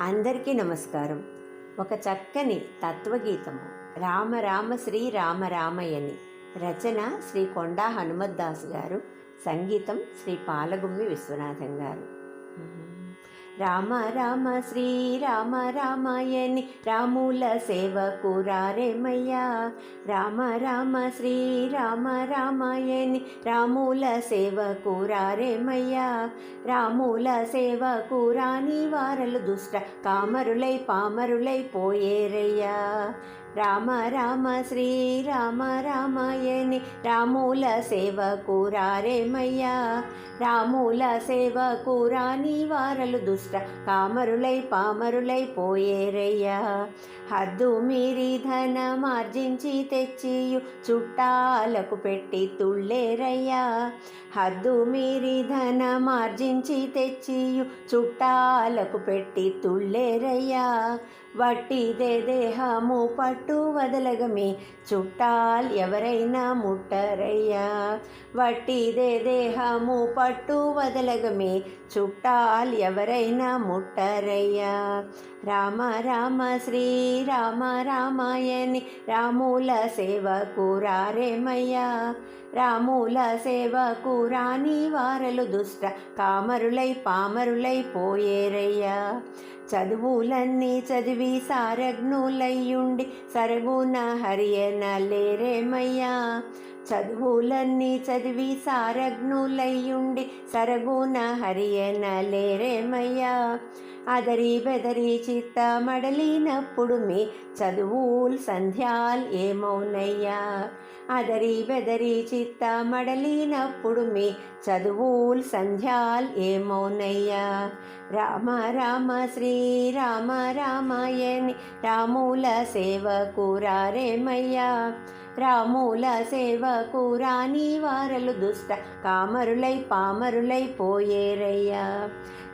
అందరికీ నమస్కారం. ఒక చక్కని తత్వగీతము. రామ రామ శ్రీ రామ రామయ్యని రచన శ్రీ కొండా హనుమద్దాస్ గారు. సంగీతం శ్రీ పాలగుమ్మి విశ్వనాథం గారు. రామ రామ శ్రీరామ రామాయణి రాముల సేవకు రారేమయ్యా రామ రామ శ్రీరామ రామాయణి రాముల సేవకు రారేమయ్యా రాముల సేవకు రాని వారలు దుష్ట కామరులై పామరులై పోయేరయ్యా రామ రామ శ్రీరామ రామాయణి రాముల సేవకు రారేమయ్యా రాముల సేవకు రాని వారలు దుష్ట కామరులై పామరులై పోయేరయ్యా. హద్దు మీరి ధనమార్జించి తెచ్చియు చుట్టాలకు పెట్టి తుళ్ళేరయ్యా. హద్దు మీరి ధనమార్జించి తెచ్చియు చుట్టాలకు పెట్టి తుళ్ళేరయ్యా. వట్టిదే దేహము పట్టు వదలగమే చుట్టాలు ఎవరైనా ముట్టరయ్యా. వట్టిదే దేహము పట్టు వదలగమే చుట్టాలు ఎవరైనా ముట్టరయ్యా. రామ రామ శ్రీ రామ రామాయణి రాముల సేవకు రారేమయ్యా. రాముల సేవకు రాని వారలు దుష్ట కామరులై పామరులై పోయేరయ్యా. చదువులన్నీ చదివి సారజ్ఞులయ్యుండి సరగున హరియన లేరేమయ్యా. చదువులన్నీ చదివి సారజ్ఞులయ్యుండి సరగున హరియనలేరేమయ్యా అదరి బెదరి చిత్త మడలినప్పుడు మీ చదువుల్ సంధ్యాల్ ఏమౌనయ్యా? అదరి బెదరి చిత్త మడలినప్పుడు మీ చదువుల్ సంధ్యాల్ ఏమౌనయ్యా? రామ రామ శ్రీ రామ రామాయణి రాముల సేవకు రారేమయ్యా రాముల సేవకు రాని వారలు దుష్ట కామరులై పామరులై పోయేరయ్యా.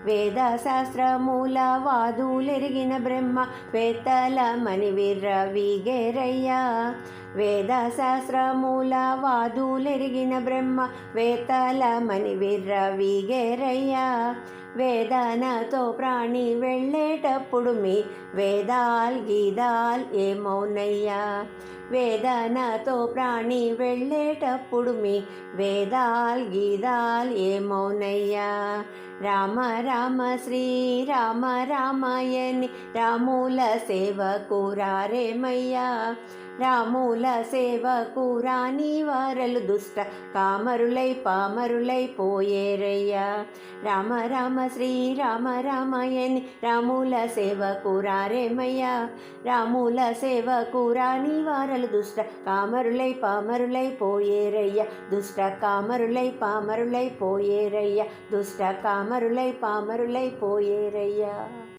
వేద శాస్త్రమూల వాదులెరిగిన బ్రహ్మ వేత్తల మణి విర్రవిగేరయ్యా వేద శాస్త్రమూల వాదులెరిగిన బ్రహ్మ వేత్తల మణి విర్రవిగేరయ్యా వేదనతో ప్రాణి వెళ్ళేటప్పుడు మీ వేదాల్ గీదాల్ ఏమౌనయ్యా? వేదనతో ప్రాణి వెళ్ళేటప్పుడు మీ వేదాల్ గీదాల్ ఏమౌనయ్యా? రామ రామ శ్రీ రామ రామాయణి రాముల సేవకు రారేమయ్యా? రాముల సేవకు రాని వారలు దుష్ట కామరులై పామరులై పోయేరయ్యా. రామ రామ శ్రీ రామ రామాయణి రాముల సేవకు రారేమయ్యా. రాముల సేవకు రాని వారలు దుష్ట కామరులై పామరులై పోయేరయ్యా. దుష్ట కామరులై పామరులై పోయేరయ్యా. దుష్ట కామరులై పామరులై పోయేరయ్యా.